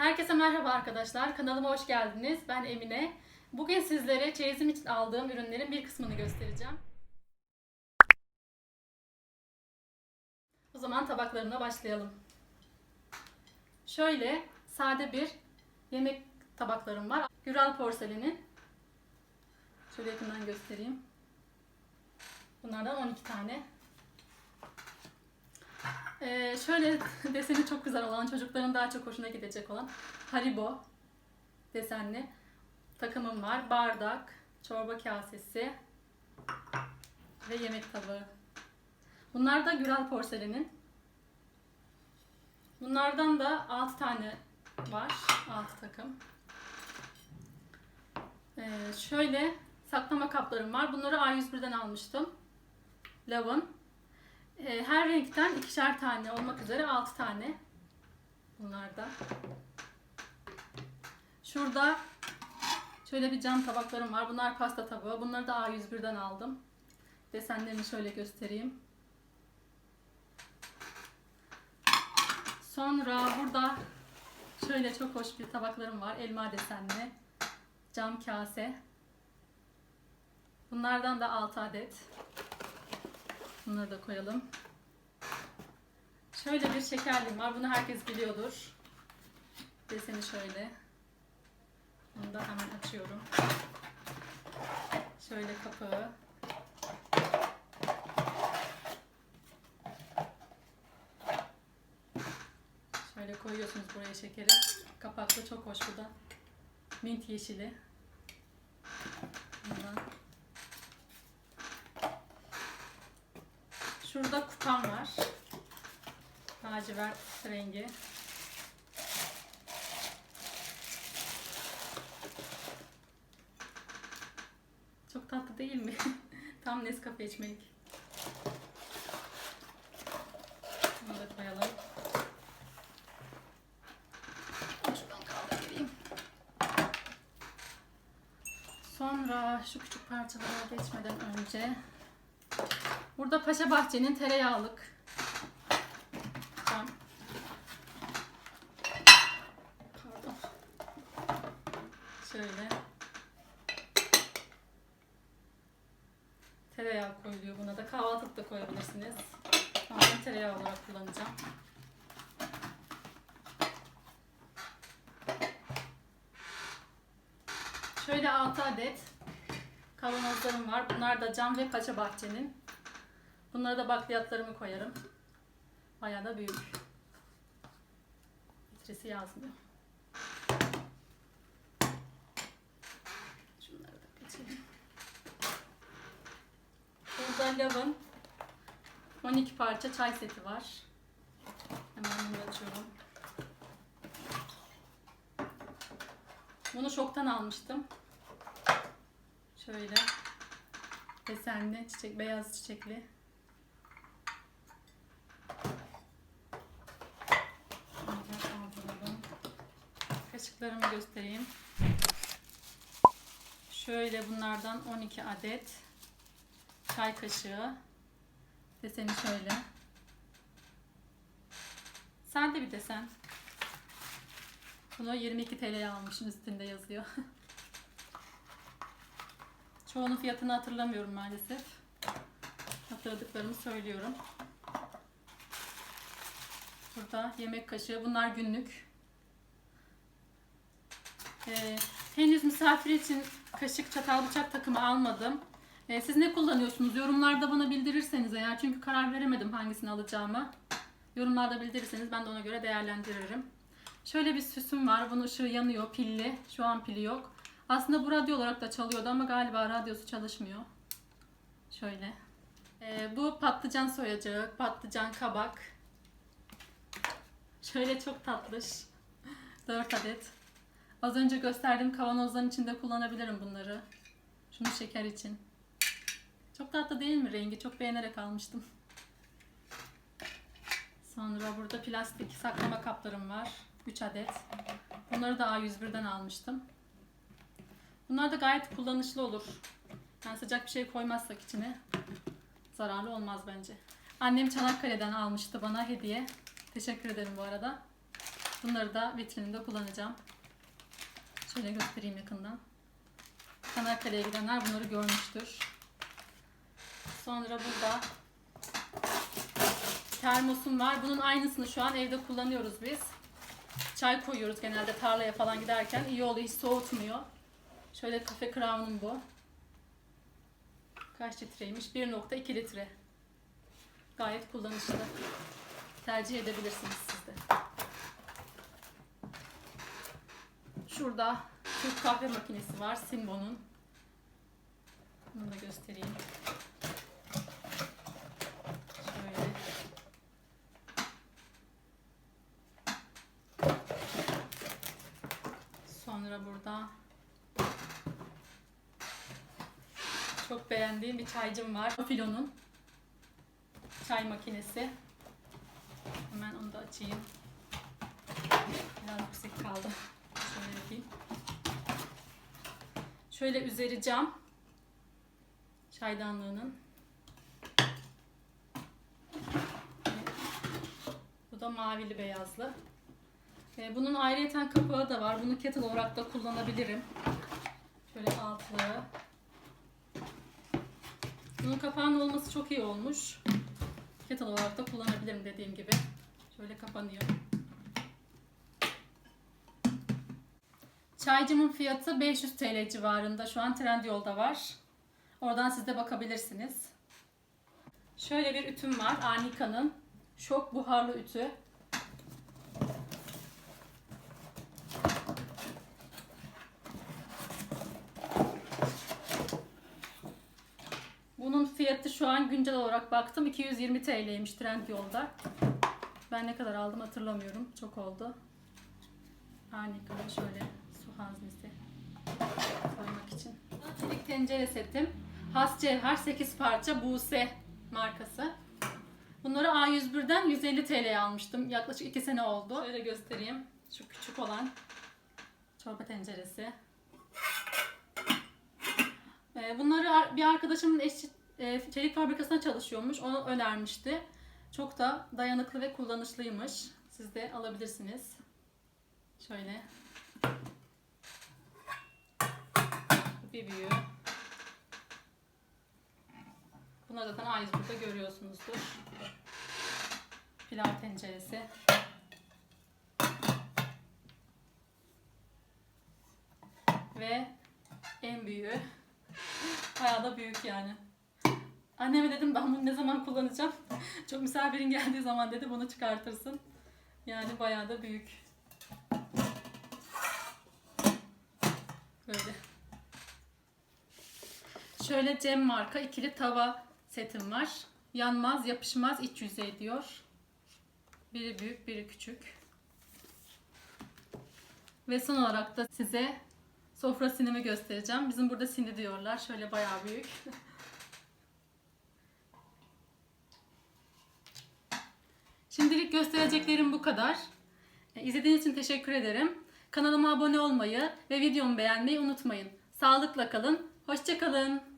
Herkese merhaba arkadaşlar. Kanalıma hoş geldiniz. Ben Emine. Bugün sizlere çeyizim için aldığım ürünlerin bir kısmını göstereceğim. O zaman tabaklarına başlayalım. Şöyle sade bir yemek tabaklarım var. Güral porselenin. Şöyle yakından göstereyim. Bunlardan 12 tane. Ee, şöyle deseni çok güzel olan, çocukların daha çok hoşuna gidecek olan Haribo desenli takımım var. Bardak, çorba kasesi ve yemek tabağı. Bunlar da Güral porselenin. Bunlardan da 6 tane var. 6 takım. Ee, şöyle saklama kaplarım var. Bunları A101'den almıştım. Lavın. Ee, her renkten ikişer tane olmak üzere 6 tane. Bunlarda. Şurada şöyle bir cam tabaklarım var. Bunlar pasta tabağı. Bunları da A101'den aldım. Desenlerini şöyle göstereyim. Sonra burada şöyle çok hoş bir tabaklarım var. Elma desenli. Cam kase. Bunlardan da 6 adet. Bunları da koyalım. Şöyle bir şekerliğim var. Bunu herkes biliyordur. Deseni şöyle. Bunu da hemen açıyorum. Şöyle kapağı. Şöyle koyuyorsunuz buraya şekeri. Kapaklı çok hoş bu da. Mint yeşili. Şurada kupam var. Lacivert rengi. Çok tatlı değil mi? Tam Nescafe içmek. Bunu da koyalım. Şuradan kaldırayım. Sonra şu küçük parçalara geçmeden önce Burada Paşa Bahçe'nin tereyağlık. Pardon. Şöyle. Tereyağı koyuluyor buna da. Kahvaltılık da koyabilirsiniz. Ben tereyağı olarak kullanacağım. Şöyle 6 adet kavanozlarım var. Bunlar da cam ve Paşa Bahçe'nin. Bunlara da bakliyatlarımı koyarım. Bayağı da büyük. Litresi yazmıyor. Şunları da geçelim. Burada lavın 12 parça çay seti var. Hemen bunu açıyorum. Bunu şoktan almıştım. Şöyle desenli, çiçek, beyaz çiçekli. Şöyle kaldıralım. Kaşıklarımı göstereyim. Şöyle bunlardan 12 adet çay kaşığı. Deseni şöyle. Sade bir desen. Bunu 22 TL'ye almışım üstünde yazıyor. Çoğunun fiyatını hatırlamıyorum maalesef. Hatırladıklarımı söylüyorum. Burada yemek kaşığı. Bunlar günlük. Ee, henüz misafir için kaşık, çatal, bıçak takımı almadım. Ee, siz ne kullanıyorsunuz? Yorumlarda bana bildirirseniz eğer. Çünkü karar veremedim hangisini alacağımı. Yorumlarda bildirirseniz ben de ona göre değerlendiririm. Şöyle bir süsüm var. Bunun ışığı yanıyor. Pilli. Şu an pili yok. Aslında bu radyo olarak da çalıyordu ama galiba radyosu çalışmıyor. Şöyle. Ee, bu patlıcan soyacağı, patlıcan kabak. Şöyle çok tatlış. 4 adet. Az önce gösterdiğim kavanozların içinde kullanabilirim bunları. Şunu şeker için. Çok tatlı değil mi rengi? Çok beğenerek almıştım. Sonra burada plastik saklama kaplarım var. 3 adet. Bunları da A101'den almıştım. Bunlar da gayet kullanışlı olur. Yani sıcak bir şey koymazsak içine zararlı olmaz bence. Annem Çanakkale'den almıştı bana hediye. Teşekkür ederim bu arada. Bunları da vitrinimde kullanacağım. Şöyle göstereyim yakından. Çanakkale'ye gidenler bunları görmüştür. Sonra burada termosum var. Bunun aynısını şu an evde kullanıyoruz biz. Çay koyuyoruz genelde tarlaya falan giderken. İyi oluyor, hiç soğutmuyor. Şöyle kafe crown'um bu. Kaç litreymiş? 1.2 litre. Gayet kullanışlı. Tercih edebilirsiniz siz de. Şurada Türk kahve makinesi var. Simbo'nun. Bunu da göstereyim. Sonra burada çok beğendiğim bir çaycım var. Filo'nun çay makinesi. Hemen onu da açayım. Biraz yüksek kaldı. Şöyle yapayım. Şöyle üzeri cam. Çaydanlığının. Bu da mavili beyazlı. Ee, Bunun ayrıyeten kapağı da var. Bunu kettle olarak da kullanabilirim. Şöyle altlığı. Bunun kapağının olması çok iyi olmuş. Kettle olarak da kullanabilirim dediğim gibi. Şöyle kapanıyor. Çaycımın fiyatı 500 TL civarında. Şu an Trendyol'da var. Oradan siz de bakabilirsiniz. Şöyle bir ütüm var. Anika'nın. Şok buharlı ütü. Bunun fiyatı şu an güncel olarak baktım 220 TL'ymiş Trendyol'da. Ben ne kadar aldım hatırlamıyorum. Çok oldu. Harika şöyle haznesi koymak için. Çelik tencere setim. Has cevher 8 parça Buse markası. Bunları A101'den 150 TL'ye almıştım. Yaklaşık 2 sene oldu. Şöyle göstereyim. Şu küçük olan çorba tenceresi. Ee, Bunları ar- bir arkadaşımın eşi e, çelik fabrikasında çalışıyormuş. Onu önermişti. Çok da dayanıklı ve kullanışlıymış. Siz de alabilirsiniz. Şöyle. Büyüğü. Bunları zaten A101'de görüyorsunuzdur. Pilav tenceresi. Ve en büyüğü. Bayağı da büyük yani. Anneme dedim ben bunu ne zaman kullanacağım? Çok misafirin geldiği zaman dedi bunu çıkartırsın. Yani bayağı da büyük. Böyle. Şöyle Cem marka ikili tava setim var. Yanmaz, yapışmaz, iç yüzey diyor. Biri büyük, biri küçük. Ve son olarak da size sofra sinimi göstereceğim. Bizim burada sini diyorlar. Şöyle bayağı büyük. Şimdilik göstereceklerim bu kadar. E, İzlediğiniz için teşekkür ederim. Kanalıma abone olmayı ve videomu beğenmeyi unutmayın. Sağlıkla kalın, hoşça kalın.